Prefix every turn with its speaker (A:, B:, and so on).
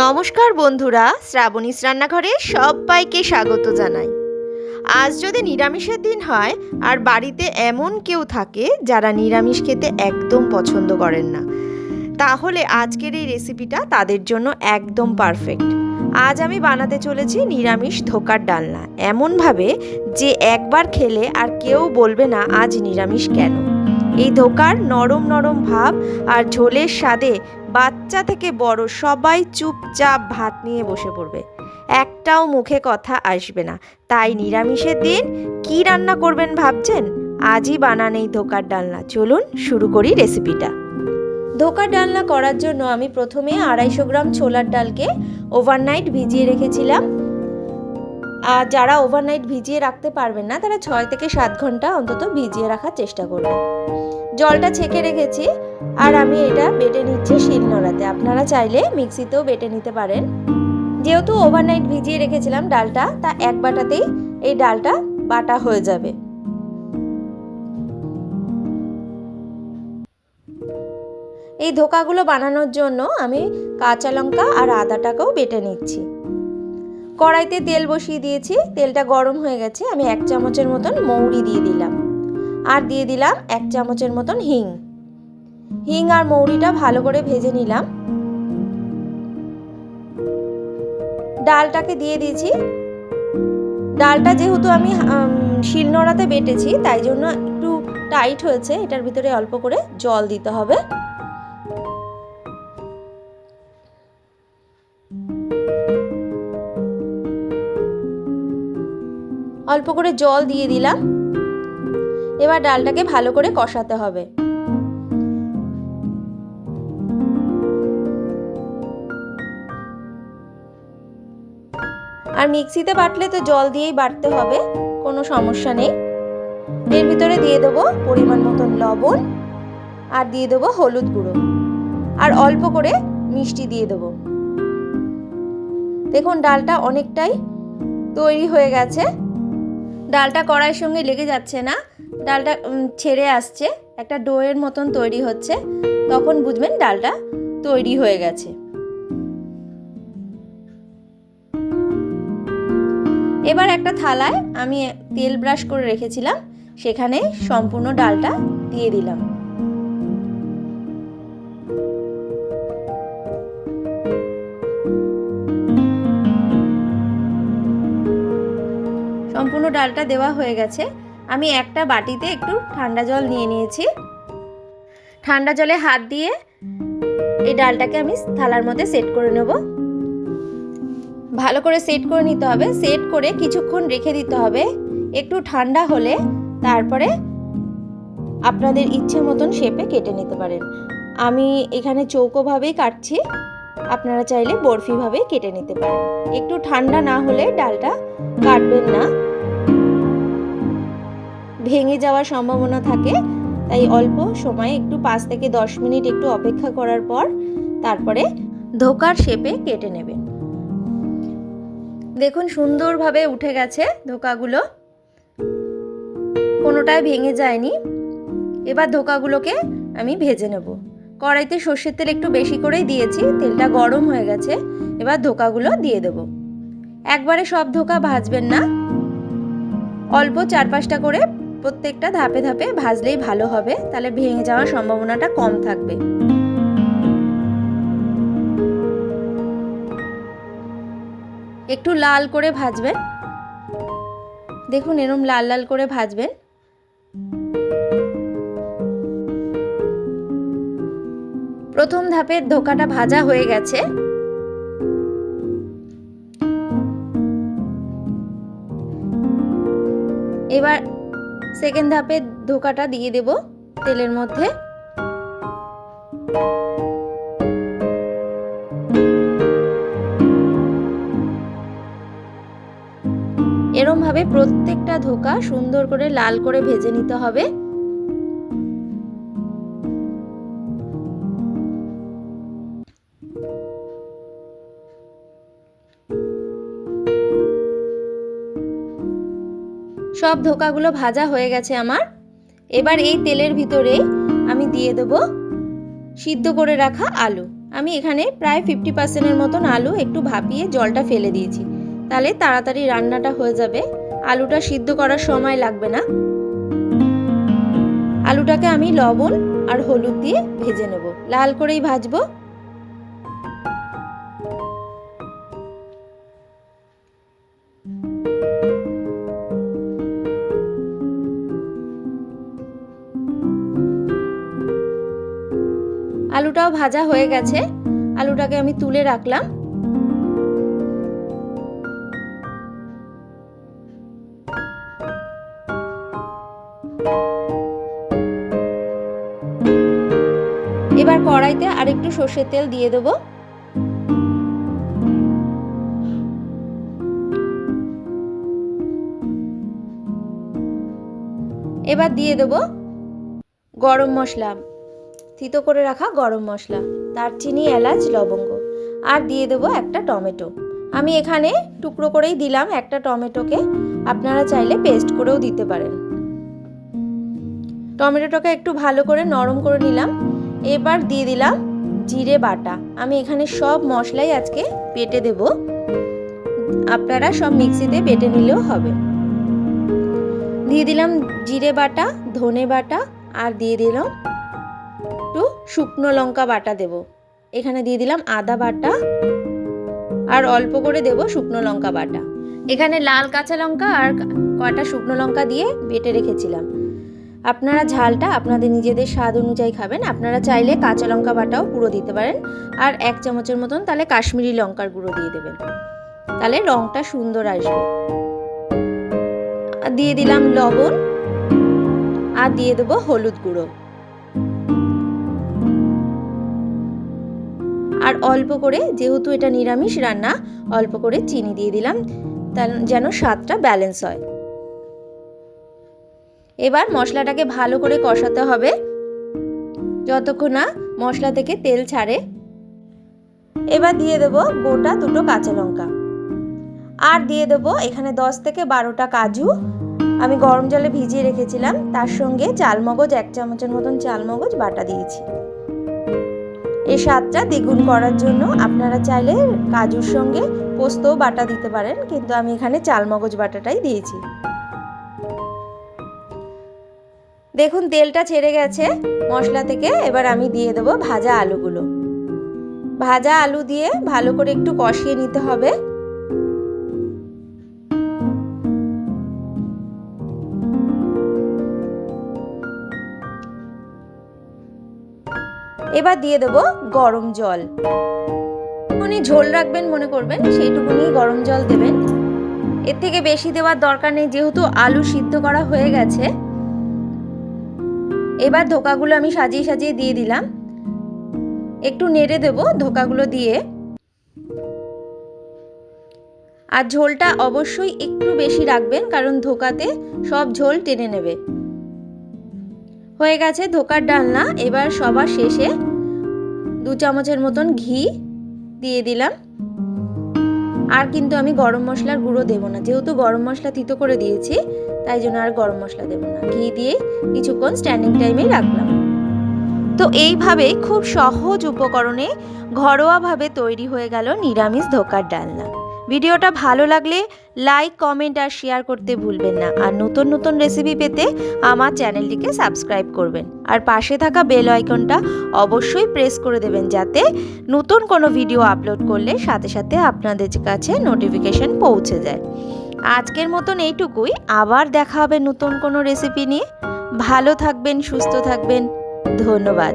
A: নমস্কার বন্ধুরা শ্রাবণীস রান্নাঘরে সবাইকে স্বাগত জানাই। আজ যদি নিরামিষের দিন হয়, আর বাড়িতে এমন কেউ থাকে যারা নিরামিষ খেতে একদম পছন্দ করেন না, তাহলে আজকের এই রেসিপিটা তাদের জন্য একদম পারফেক্ট। আজ আমি বানাতে চলেছি নিরামিষ ধোকার ডালনা, এমনভাবে যে একবার খেলে আর কেউ বলবে না আজ নিরামিষ কেন। এই ধোকার নরম নরম ভাব আর ঝোলের স্বাদে বাচ্চা থেকে বড় সবাই চুপচাপ ভাত নিয়ে বসে পড়বে। একটাও মুখে কথা আসবে না। তাই নিরামিষের দিন কি রান্না করবেন ভাবছেন? আজই বানান এই ধোকার ডালনা। চলুন শুরু করি রেসিপিটা। ধোকার ডালনা করার জন্য আমি প্রথমে আড়াইশো গ্রাম ছোলার ডালকে ওভারনাইট ভিজিয়ে রেখেছিলাম। আর যারা ওভারনাইট ভিজিয়ে রাখতে পারবেন না, তারা ছয় থেকে সাত ঘণ্টা অন্তত ভিজিয়ে রাখার চেষ্টা করবেন। জলটা ছেঁকে রেখেছি। আর আমি এটা বেটে নিচ্ছি শিলনোড়াতে আপনারা চাইলে মিক্সিতেও বেটে নিতে পারেন। যেহেতু ওভারনাইট ভিজিয়ে রেখেছিলাম ডালটা, তা এক বাটাতেই এই ডালটা বাটা হয়ে যাবে। এই ধোকাগুলো বানানোর জন্য আমি কাঁচা লঙ্কা আর আদাটাকেও বেটে নিচ্ছি। কড়াইতে তেল বসিয়ে দিয়েছি। তেলটা গরম হয়ে গেছে। আমি এক চামচের মতন মৌরি দিয়ে দিলাম। আর দিয়ে দিলাম এক চামচের মতন হিং। হিং আর মৌরিটা ভালো করে ভেজে নিলাম। ডালটাকে দিয়ে দিয়েছি। ডালটা যেহেতু আমি শিলনোড়াতে বেটেছি, তাই জন্য একটু টাইট হয়েছে, এটার ভিতরে অল্প করে জল দিতে হবে। অল্প করে জল দিয়ে দিলাম। এবার ডালটাকে ভালো করে কষাতে হবে। আর মিক্সিতে বাটলে তো জল দিয়েই বাটতে হবে, কোনো সমস্যা নেই। এর ভিতরে দিয়ে দেবো পরিমাণ মতন লবণ আর দিয়ে দেবো হলুদ গুঁড়ো। আর অল্প করে মিষ্টি দিয়ে দেবো। দেখুন, ডালটা অনেকটাই তৈরি হয়ে গেছে। ডালটা কড়াইয়ের সঙ্গে লেগে যাচ্ছে না, ডালটা ছেড়ে আসছে। একটা ডোয়ের মতন তৈরি হচ্ছে, তখন বুঝবেন ডালটা তৈরি হয়ে গেছে। এবার একটা থালায় আমি তেল ব্রাশ করে রেখেছিলাম, সেখানে সম্পূর্ণ ডালটা দিয়ে দিলাম। সম্পূর্ণ ডালটা দেওয়া হয়ে গেছে। আমি একটা বাটিতে একটু ঠান্ডা জল নিয়ে নিয়েছি। ঠান্ডা জলে হাত দিয়ে এই ডালটাকে আমি থালার মধ্যে সেট করে নেব। ভালো করে সেট করে নিতে হবে। সেট করে কিছুক্ষণ রেখে দিতে হবে। একটু ঠান্ডা হলে তারপরে আপনাদের ইচ্ছে মতন শেপে কেটে নিতে পারেন। আমি এখানে চৌকোভাবেই কাটছি। আপনারা চাইলে বরফিভাবেই কেটে নিতে পারেন। একটু ঠান্ডা না হলে ডালটা কাটবেন না। ভেঙে যাওয়ার সম্ভাবনা থাকে। তাই অল্প সময়ে একটু পাঁচ থেকে দশ মিনিট একটু অপেক্ষা করার পর তারপরে ধোকার শেপে কেটে নেবেন। দেখুন, সুন্দরভাবে উঠে গেছে ধোকাগুলো। কোনোটাই ভেঙে যায়নি। এবার ধোকাগুলোকে আমি ভেজে নেব। কড়াইতে সর্ষের তেল একটু বেশি করেই দিয়েছি, তেলটা গরম হয়ে গেছে। এবার ধোকাগুলো দিয়ে দেব। একবারে সব ধোকা ভাজবেন না। অল্প চার পাঁচটা করে প্রত্যেকটা ধাপে ধাপে ভাজলেই ভালো হবে। তাহলে ভেঙে যাওয়ার সম্ভাবনাটা কম থাকবে। একটু লাল করে ভাজবেন। দেখুন এরম লাল লাল করে ভাজবেন। প্রথম ধাপের ধোকাটা ভাজা হয়ে গেছে। এবার সেকেন্ড ধাপে ধোকাটা দিয়ে দেব তেলের মধ্যে। এরমভাবে প্রত্যেকটা ধোকা সুন্দর করে লাল করে ভেজে নিতে হবে। সব ধোকাগুলো ভাজা হয়ে গেছে আমার। এবার এই তেলের ভিতরে আমি দিয়ে দেব সিদ্ধ করে রাখা আলু। আমি এখানে প্রায় ফিফটি পার্সেন্টের মতন আলু একটু ভাপিয়ে জলটা ফেলে দিয়েছি। তাহলে তাড়াতাড়ি রান্নাটা হয়ে যাবে। আলুটা সিদ্ধ করার সময় লাগবে না। আলুটাকে আমি লবণ আর হলুদ দিয়ে ভেজে নেব। লাল করেই ভাজবো। আলুটাও ভাজা হয়ে গেছে। আলুটাকে আমি তুলে রাখলাম। এবার কড়াইতে আর একটু সর্ষের তেল দিয়ে দেবো। এবার দিয়ে দেবো গরম মশলা, থিতো করে রাখা গরম মশলা, দারচিনি, এলাচ, লবঙ্গ, আর দিয়ে দেবো একটা টমেটো। আমি এখানে টুকরো করেই দিলাম একটা টমেটোকে, আপনারা চাইলে পেস্ট করেও দিতে পারেন। টমেটোটাকে একটু ভালো করে নরম করে নিলাম। এবার দিয়ে দিলাম জিরে বাটা। আমি এখানে সব মশলাই আজকে বেটে দেব। আপনারা সব মিক্সিতে বেটে নিলেও হবে। দিয়ে দিলাম জিরে বাটা, ধনে বাটা আর দিয়ে দিলাম একটু শুকনো লঙ্কা বাটা দেব। এখানে দিয়ে দিলাম আদা বাটা আর অল্প করে দেব শুকনো লঙ্কা বাটা। এখানে লাল কাঁচা লঙ্কা আর কটা শুকনো লঙ্কা দিয়ে বেটে রেখেছিলাম। আপনারা ঝালটা আপনাদের নিজেদের স্বাদ অনুযায়ী খাবেন। আপনারা চাইলে কাঁচা লঙ্কা বাটাও পুরো দিতে পারেন। আর এক চামচের মতন তাহলে কাশ্মীরি লঙ্কার গুঁড়ো দিয়ে দেবেন। তাহলে রঙটা সুন্দর আসবে। আর দিয়ে দিলাম লবণ। আর দিয়ে দেবো হলুদ গুঁড়ো। আর অল্প করে, যেহেতু এটা নিরামিষ রান্না, অল্প করে চিনি দিয়ে দিলাম। যেন স্বাদটা ব্যালেন্স হয়। এবার মশলাটাকে ভালো করে কষাতে হবে। যতক্ষণ না মশলা থেকে তেল ছাড়ে। এবার দিয়ে দেব গোটা দুটো কাঁচা লঙ্কা। আর দিয়ে দেব এখানে দশ থেকে বারোটা কাজু। আমি গরম জলে ভিজিয়ে রেখেছিলাম, তার সঙ্গে চালমগজ, এক চামচের মতন চালমগজ বাটা দিয়েছি। এই স্বাদটা দ্বিগুণ করার জন্য আপনারা চাইলে কাজুর সঙ্গে পোস্তও বাটা দিতে পারেন, কিন্তু আমি এখানে চালমগজ বাটাটাই দিয়েছি। দেখুন, তেলটা ছেড়ে গেছে। মশলা থেকে এবার আমি দিয়ে দেবো ভাজা আলুগুলো। ভাজা আলু দিয়ে ভালো করে একটু কষিয়ে নিতে হবে। এবার দিয়ে দেব গরম জল। উনি ঝোল রাখবেন, মনে করবেন সেইটুকুনি গরম জল দেবেন। এর থেকে বেশি দেওয়ার দরকার নেই, যেহেতু আলু সিদ্ধ করা হয়ে গেছে। এবার ধোকাগুলো আমি সাজিয়ে সাজিয়ে দিয়ে দিলাম। একটু নেড়ে দেব ধোকাগুলো দিয়ে। আর ঝোলটা অবশ্যই একটু বেশি রাখবেন, কারণ ধোকাতে সব ঝোল টেনে নেবে। হয়ে গেছে ধোকার ডালনা। এবার সবার শেষে দু চামচের মতন ঘি দিয়ে দিলাম। আর কিন্তু আমি গরম মশলার গুঁড়ো দেবো না। যেহেতু গরম মশলা তিতো করে দিয়েছি, তাই জন্য আর গরম মশলা দেবো না। ঘি দিয়ে কিছুক্ষণ স্ট্যান্ডিং টাইমে রাখলাম। তো এইভাবে খুব সহজ উপকরণে ঘরোয়াভাবে তৈরি হয়ে গেল নিরামিষ ধোকার ডালনা। ভিডিওটা ভালো লাগলে লাইক, কমেন্ট আর শেয়ার করতে ভুলবেন না। আর নতুন নতুন রেসিপি পেতে আমার চ্যানেলটিকে সাবস্ক্রাইব করবেন। আর পাশে থাকা বেল আইকনটা অবশ্যই প্রেস করে দেবেন যাতে নতুন কোনো ভিডিও আপলোড করলে সাথে সাথে আপনাদের কাছে নোটিফিকেশন পৌঁছে যায়। আজকের মতন এইটুকুই। আবার দেখা হবে নতুন কোনো রেসিপি নিয়ে। ভালো থাকবেন, সুস্থ থাকবেন। ধন্যবাদ।